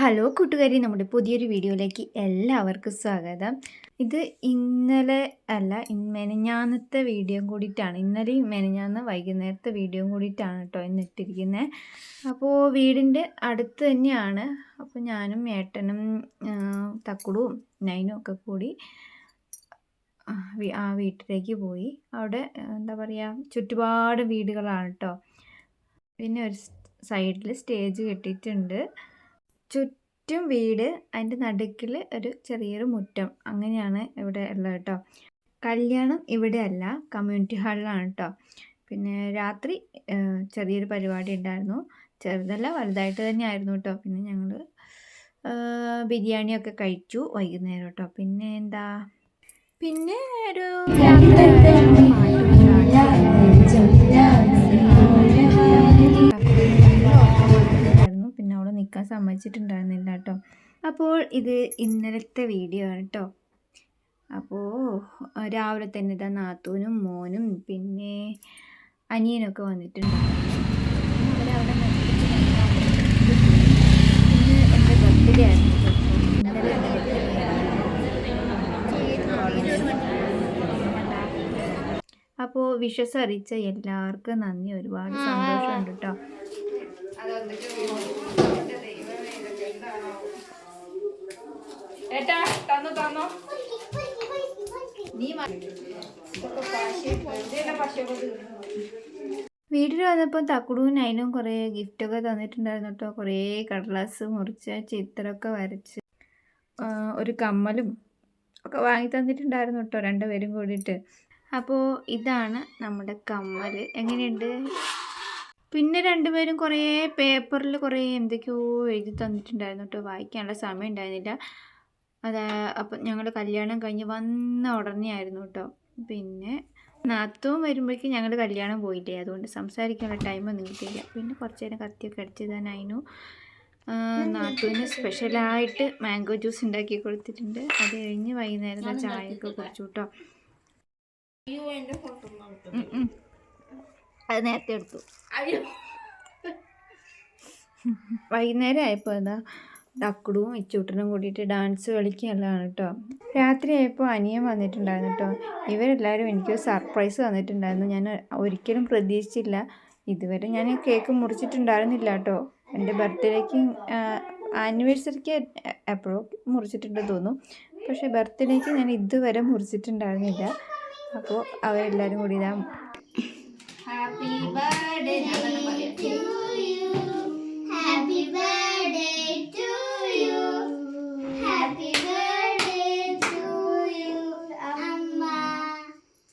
Hello കൂട്ടുകാരി നമ്മുടെ പുതിയൊരു വീഡിയോയിലേക്ക് എല്ലാവർക്കും സ്വാഗതം. ഇത് ഇന്നലെ അല്ല മെനഞ്ഞാന്നത്തെ വീഡിയോ കൂടിയിട്ടാണ്. ഇന്നലെയും മെനഞ്ഞാന്ന് വൈകുന്നേരത്തെ വീഡിയോ കൂടിയിട്ടാണ് കേട്ടോ ഇന്ന് ഇട്ടിരിക്കുന്നത് അപ്പോൾ വീടിന്റെ അടുത്ത് തന്നെയാണ്. അപ്പോൾ ഞാനും ഏട്ടനും തക്കുടും നൈനും ഒക്കെ കൂടി ആ, വീട്ടിലേക്ക് പോയി. അവിടെ എന്താ പറയുക ചുറ്റുപാട് വീടുകളാണ് കേട്ടോ. പിന്നെ ഒരു സൈഡിൽ സ്റ്റേജ് കെട്ടിയിട്ടുണ്ട്. ചുറ്റും വീട് അതിന്റെ നടുക്കിൽ ഒരു ചെറിയൊരു മുറ്റം. അങ്ങനെയാണ് ഇവിടെ ഉള്ളത് കേട്ടോ. കല്യാണം ഇവിടെ അല്ല കമ്മ്യൂണിറ്റി ഹാളിലാണ് കേട്ടോ. പിന്നെ രാത്രി ചെറിയൊരു പരിപാടി ഉണ്ടായിരുന്നു. ചെറുതല്ല വലുതായിട്ട് തന്നെ ആയിരുന്നു കേട്ടോ. പിന്നെ ഞങ്ങൾ ബിരിയാണിയൊക്കെ കഴിച്ചു വൈകുന്നേരം കേട്ടോ. പിന്നെ എന്താ? പിന്നെ ഒരു നിൽക്കാൻ സമ്മതിച്ചിട്ടുണ്ടായിരുന്നില്ല കേട്ടോ അപ്പോൾ ഇത് ഇന്നലത്തെ വീഡിയോ ആണ് കേട്ടോ അപ്പോൾ രാവിലെ തന്നെ ഇതാ നാത്തൂനും മോനും പിന്നെ അനിയനൊക്കെ വന്നിട്ടുണ്ടായിരുന്നു. എന്റെ ബർത്ത്ഡേ ആയിരുന്നു അപ്പോൾ വിഷസ് അറിയിച്ച എല്ലാവർക്കും നന്ദി. ഒരുപാട് സന്തോഷമുണ്ട് കേട്ടോ വീട്ടിൽ വന്നപ്പോൾ തക്കുടുവും അതിനും കുറേ ഗിഫ്റ്റൊക്കെ തന്നിട്ടുണ്ടായിരുന്നു കേട്ടോ. കുറേ കടലാസ് മുറിച്ച് ചിത്രമൊക്കെ വരച്ച് ഒരു കമ്മലും ഒക്കെ വാങ്ങി തന്നിട്ടുണ്ടായിരുന്നു കേട്ടോ രണ്ടുപേരും കൂടിയിട്ട്. അപ്പോൾ ഇതാണ് നമ്മുടെ കമ്മൽ എങ്ങനെയുണ്ട്? പിന്നെ രണ്ടുപേരും കുറേ പേപ്പറിൽ കുറേ എന്തൊക്കെയോ എഴുതി തന്നിട്ടുണ്ടായിരുന്നു കേട്ടോ വായിക്കാനുള്ള സമയം ഉണ്ടായിരുന്നില്ല അത് അപ്പം ഞങ്ങൾ കല്യാണം കഴിഞ്ഞ് വന്ന ഉടനെ ആയിരുന്നു കേട്ടോ പിന്നെ നാത്തവും വരുമ്പോഴേക്കും ഞങ്ങൾ കല്യാണം പോയില്ലേ? അതുകൊണ്ട് സംസാരിക്കാനുള്ള ടൈമൊന്നും കിട്ടിയില്ല. പിന്നെ കുറച്ച് നേരം കത്തിയൊക്കെ അടിച്ച് തന്നായിരുന്നു നാത്തുവിന് സ്പെഷ്യലായിട്ട് മാംഗോ ജ്യൂസ് ഉണ്ടാക്കി കൊടുത്തിട്ടുണ്ട്. അത് കഴിഞ്ഞ് വൈകുന്നേരം ചായ ചായയൊക്കെ കുടിച്ചു കേട്ടോ. അത് നേരത്തെ എടുത്തു. അയ്യോ. വൈകുന്നേരം ആയപ്പോൾ എന്താ തക്കുടും ഇച്ചൂട്ടനും കൂടിയിട്ട് ഡാൻസ് കളിക്കുകയല്ലാണ് കേട്ടോ. രാത്രി ആയപ്പോൾ അനിയൻ വന്നിട്ടുണ്ടായിരുന്നു കേട്ടോ. ഇവരെല്ലാവരും എനിക്ക് സർപ്രൈസ് തന്നിട്ടുണ്ടായിരുന്നു. ഞാൻ ഒരിക്കലും പ്രതീക്ഷിച്ചില്ല. ഇതുവരെ ഞാൻ കേക്ക് മുറിച്ചിട്ടുണ്ടായിരുന്നില്ല കേട്ടോ. എന്റെ ബർത്ത്ഡേക്ക് ആനിവേഴ്സറിക്ക് എപ്പോഴോ മുറിച്ചിട്ടുണ്ട് തോന്നുന്നു. പക്ഷേ ബർത്ത്ഡേക്ക് ഞാൻ ഇതുവരെ മുറിച്ചിട്ടുണ്ടായിരുന്നില്ല. അപ്പോൾ അവരെല്ലാവരും കൂടി ഇതാ happy birthday Happy birthday to you. Happy birthday to you, Amma.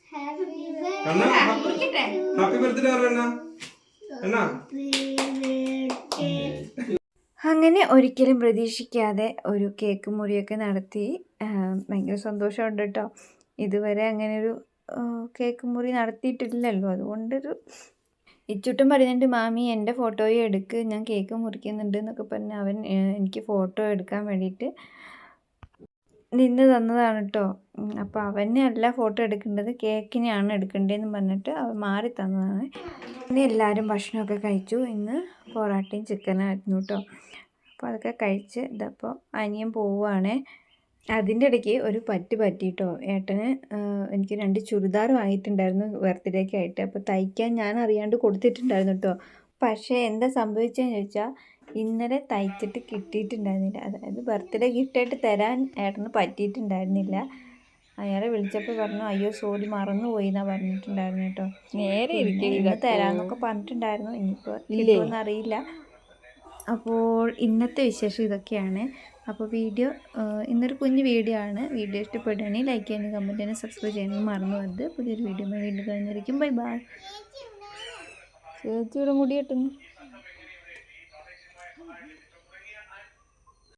Happy അണ്ണാ കുടിക്കട്ടെ ഹാപ്പി ബർത്ത്ഡേ പറഞ്ഞ അണ്ണാ birthday. അങ്ങനെ ഒരിക്കലും പ്രതീക്ഷിക്കാതെ ഒരു കേക്ക് മുറിയൊക്കെ നടത്തി ഭയങ്കര സന്തോഷമുണ്ട് കേട്ടോ ഇതുവരെ അങ്ങനെ ഒരു കേക്ക് മുറി നടത്തിയിട്ടില്ലല്ലോ അതുകൊണ്ടൊരു ഇച്ചുട്ടും പറയുന്നുണ്ട് മാമി എന്റെ ഫോട്ടോയും എടുക്ക് ഞാൻ കേക്ക് മുറിക്കുന്നുണ്ട് എന്നൊക്കെ പറഞ്ഞ് അവൻ എനിക്ക് ഫോട്ടോ എടുക്കാൻ വേണ്ടിയിട്ട് നിന്ന് തന്നതാണ് കേട്ടോ അപ്പോൾ അവനെ അല്ല ഫോട്ടോ എടുക്കേണ്ടത് കേക്കിനെയാണ് എടുക്കേണ്ടതെന്ന് പറഞ്ഞിട്ട് അവൻ മാറി തന്നതാണ്. ഇന്ന് എല്ലാവരും ഭക്ഷണമൊക്കെ കഴിച്ചു. ഇന്ന് പൊറാട്ടയും ചിക്കനായിരുന്നു കേട്ടോ അപ്പോൾ അതൊക്കെ കഴിച്ച് ഇതപ്പോൾ അനിയൻ പോവുകയാണ് അതിന്റെ ഇടയ്ക്ക് ഒരു പറ്റി പറ്റിയിട്ടോ. ഏട്ടന് എനിക്ക് രണ്ട് ചുരിദാർ വാങ്ങിയിട്ടുണ്ടായിരുന്നു ബർത്ത്ഡേക്ക് ആയിട്ട്. അപ്പോൾ തയ്ക്കാൻ ഞാൻ അറിയാണ്ട് കൊടുത്തിട്ടുണ്ടായിരുന്നു കേട്ടോ. പക്ഷേ എന്താ സംഭവിച്ചതെന്ന് ചോദിച്ചാൽ ഇന്നലെ തയ്ച്ചിട്ട് കിട്ടിയിട്ടുണ്ടായിരുന്നില്ല. അതായത് ബർത്ത്ഡേ ഗിഫ്റ്റായിട്ട് തരാൻ ഏട്ടന് പറ്റിയിട്ടുണ്ടായിരുന്നില്ല. അയാളെ വിളിച്ചപ്പോൾ പറഞ്ഞു അയ്യോ സോറി മറന്നുപോയി എന്നാ പറഞ്ഞിട്ടുണ്ടായിരുന്നു കേട്ടോ നേരെ ഇന്ന് തരാമെന്നൊക്കെ പറഞ്ഞിട്ടുണ്ടായിരുന്നു. ഇനിയിപ്പോൾ കിട്ടുമെന്ന് അറിയില്ല. അപ്പോൾ ഇന്നത്തെ വിശേഷം ഇതൊക്കെയാണ്. അപ്പോൾ വീഡിയോ ഇന്നൊരു കുഞ്ഞു വീഡിയോ ആണ്. വീഡിയോ ഇഷ്ടപ്പെടുകയാണെങ്കിൽ ലൈക്ക് ചെയ്യാനും കമന്റ് ചെയ്യാനും സബ്സ്ക്രൈബ് ചെയ്യാനും മറന്നു വന്നത് പുതിയൊരു വീഡിയോ വീണ്ടും കഴിഞ്ഞിരിക്കും ബൈ ബൈ ചേച്ചിയുടെ മുടി